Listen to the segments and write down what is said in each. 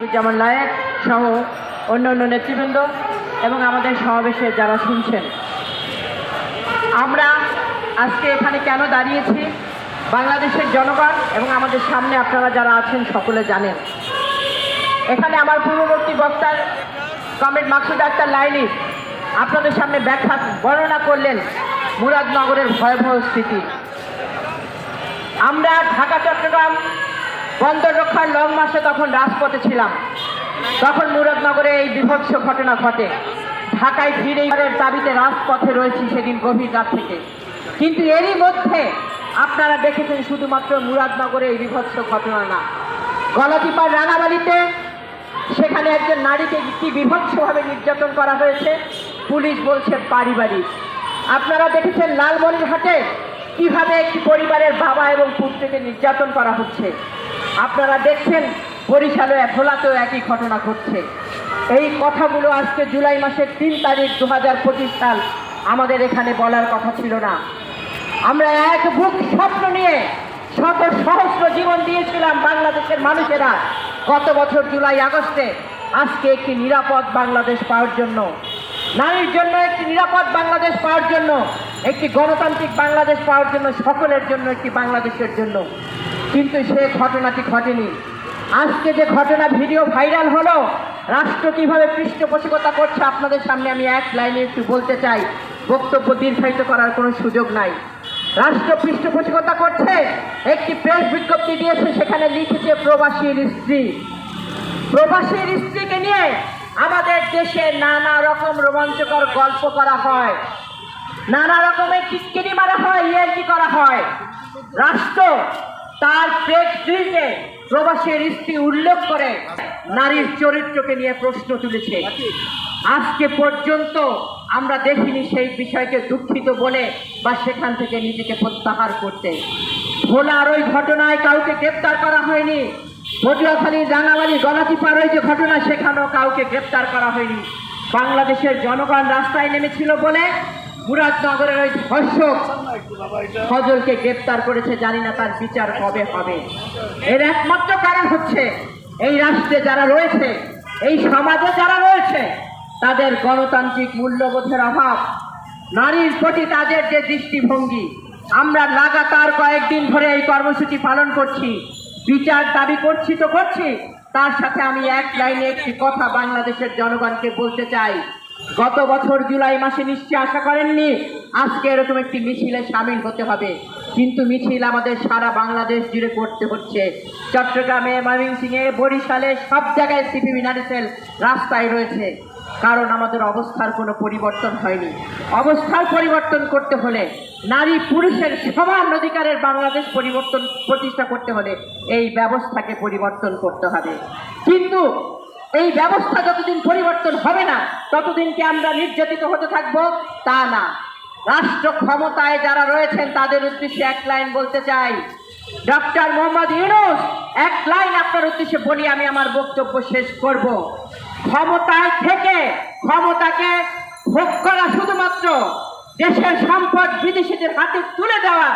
যেমন লায়েক সহ অন্য অন্য নেতৃবৃন্দ এবং আমাদের সমাবেশে যারা শুনছেন। আমরা আজকে এখানে কেন দাঁড়িয়েছি? বাংলাদেশের জনগণ এবং আমাদের সামনে আপনারা যারা আছেন সকলে জানেন। এখানে আমার পূর্ববর্তী বক্তার কমরেড মাকসুদ আক্তার লাইনি আপনাদের সামনে ব্যাখ্যা বর্ণনা করলেন মুরাদনগরের ভয়াবহ স্থিতি। আমরা ঢাকা, চট্টগ্রাম বন্দর রক্ষার লং মাসে তখন রাজপথে ছিলাম। তখন মুরাদনগরে এই বিভৎস ঘটনা ঘটে। ঢাকায় ফিরে দাবিতে রাজপথে রয়েছি সেদিন গভীর রাত থেকে। কিন্তু এরই মধ্যে আপনারা দেখেছেন শুধুমাত্র মুরাদনগরে এই বিভৎস ঘটনা না। গলাচিপার রানাবালিতে সেখানে একজন নারীকে কি বিভৎসভাবে নির্যাতন করা হয়েছে? পুলিশ বলছে পারিবারিক। আপনারা দেখেছেন লালমনিরহাটে কীভাবে একটি পরিবারের বাবা এবং পুত্রকে নির্যাতন করা হচ্ছে? আপনারা দেখছেন, বরিশালে ভোলাতেও একই ঘটনা ঘটছে। এই কথাগুলো আজকে জুলাই মাসের তিন তারিখ দু হাজার পঁচিশ সাল আমাদের এখানে বলার কথা ছিল না। আমরা এক বুক স্বপ্ন নিয়ে শত সহস্র জীবন দিয়েছিলাম বাংলাদেশের মানুষেরা গত বছর জুলাই আগস্টে। আজকে একটি নিরাপদ বাংলাদেশ পাওয়ার জন্য, নারীর জন্য একটি নিরাপদ বাংলাদেশ পাওয়ার জন্য, একটি গণতান্ত্রিক বাংলাদেশ পাওয়ার জন্য, সকলের জন্য একটি বাংলাদেশের জন্য। কিন্তু সে ঘটনাটি ঘটেনি। আজকে যে ঘটনা ভিডিও ভাইরাল হলো, রাষ্ট্র কীভাবে পৃষ্ঠপোষকতা করছে আপনাদের সামনে আমি এক লাইনে একটু বলতে চাই। বক্তব্য দীর্ঘায়িত করার কোনো সুযোগ নাই। রাষ্ট্র পৃষ্ঠপোষকতা করছে, একটি প্রেস বিজ্ঞপ্তি দিয়েছে, সেখানে লিখেছে প্রবাসীর স্ত্রী। প্রবাসীর স্ত্রীকে নিয়ে আমাদের দেশে নানা রকম রোমাঞ্চকর গল্প করা হয়। নানা রকমের টিটকিনি মারা হয় ইয়ার্কি করা হয়। রাষ্ট্র তার প্রেস দিকে প্রবাসীর স্ত্রী উল্লেখ করে নারীর চরিত্রকে নিয়ে প্রশ্ন তুলেছে। আজকে পর্যন্ত আমরা দেখিনি সেই বিষয়কে দুঃখিত বলে বা সেখান থেকে নিজেকে প্রত্যাহার করতে। ভোলার ওই ঘটনায় কাউকে গ্রেপ্তার করা হয়নি। পটুয়াখালী রাঙামালি গলাচিপার ওই যে ঘটনা, সেখানেও কাউকে গ্রেপ্তার করা হয়নি। বাংলাদেশের জনগণ রাস্তায় নেমেছিল বলে মুরাদনগরের ওই ধর্ষক ফজলকে গ্রেপ্তার করেছে, জানি না তার বিচার কবে হবে। এর একমাত্র কারণ হচ্ছে, এই রাষ্ট্রে যারা রয়েছে, এই সমাজে যারা রয়েছে, তাদের গণতান্ত্রিক মূল্যবোধের অভাব, নারীর প্রতি তাদের যে দৃষ্টিভঙ্গি, আমরা লাগাতার কয়েকদিন ধরে এই কর্মসূচি পালন করছি, বিচার দাবি করছি তো করছি, তার সাথে আমি এক লাইনে একটি কথা বাংলাদেশের জনগণকে বলতে চাই। গত বছর জুলাই মাসে নিশ্চয়ই আশা করেননি? আজকে এরকম একটি মিছিলে সামিল হতে হবে। কিন্তু মিছিল আমাদের সারা বাংলাদেশ জুড়ে করতে হচ্ছে। চট্টগ্রামে ময়মনসিংহে, বরিশালে সব জায়গায় সিপিবি নারী সেল রাস্তায় রয়েছে। কারণ আমাদের অবস্থার কোনো পরিবর্তন হয়নি। অবস্থার পরিবর্তন করতে হলে নারী পুরুষের সমান অধিকারের বাংলাদেশ পরিবর্তন প্রতিষ্ঠা করতে হলে এই ব্যবস্থাকে পরিবর্তন করতে হবে। কিন্তু এই ব্যবস্থা যতদিন পরিবর্তন হবে না, ততদিন কি আমরা নির্যাতিত হতে থাকব? তা না। রাষ্ট্র ক্ষমতায় যারা রয়েছেন, তাদের উদ্দেশ্যে এক লাইন বলতে চাই। ডক্টর মোহাম্মদ ইউনুস, এক লাইন আপনার উদ্দেশ্যে বলি, আমি আমার বক্তব্য শেষ করব। ক্ষমতায় থেকে, ক্ষমতাকে ভোগ করা শুধুমাত্র দেশের সম্পদ বিদেশিদের হাতে তুলে দেওয়া,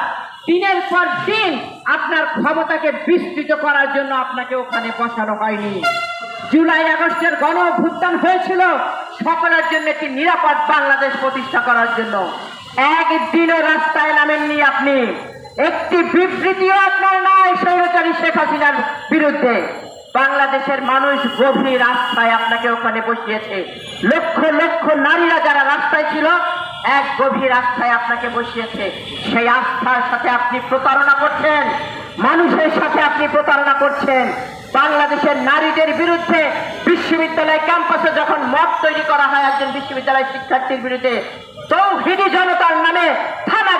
দিনের পর দিন আপনার ক্ষমতাকে বিস্তৃত করার জন্য আপনাকে ওখানে বসানো হয়নি। জুলাই আগস্টের গণ অভ্যুত্থান হয়েছিল। সকলের জন্য একটি নিরাপদ বাংলাদেশ প্রতিষ্ঠা করার জন্য। একদিনও রাস্তায় নামেননি আপনি। একটি বিবৃতিও আপনার নয় স্বৈরাচারী শেখ হাসিনার বিরুদ্ধে। বাংলাদেশের মানুষ গভীর রাস্তায় আপনাকে ওখানে বসিয়েছে। লক্ষ লক্ষ নারীরা যারা রাস্তায় ছিল, এক গভীর রাস্তায় আপনাকে বসিয়েছে। সেই আস্থার সাথে আপনি প্রতারণা করছেন। মানুষের সাথে আপনি প্রতারণা করছেন। বাংলাদেশের নারীদের বিরুদ্ধে বিশ্ববিদ্যালয় ক্যাম্পাসে যখন মত তৈরি করা হয়, একজন বিশ্ববিদ্যালয় শিক্ষার্থীর বিরুদ্ধে, তৌহিদি জনতার নামে থানা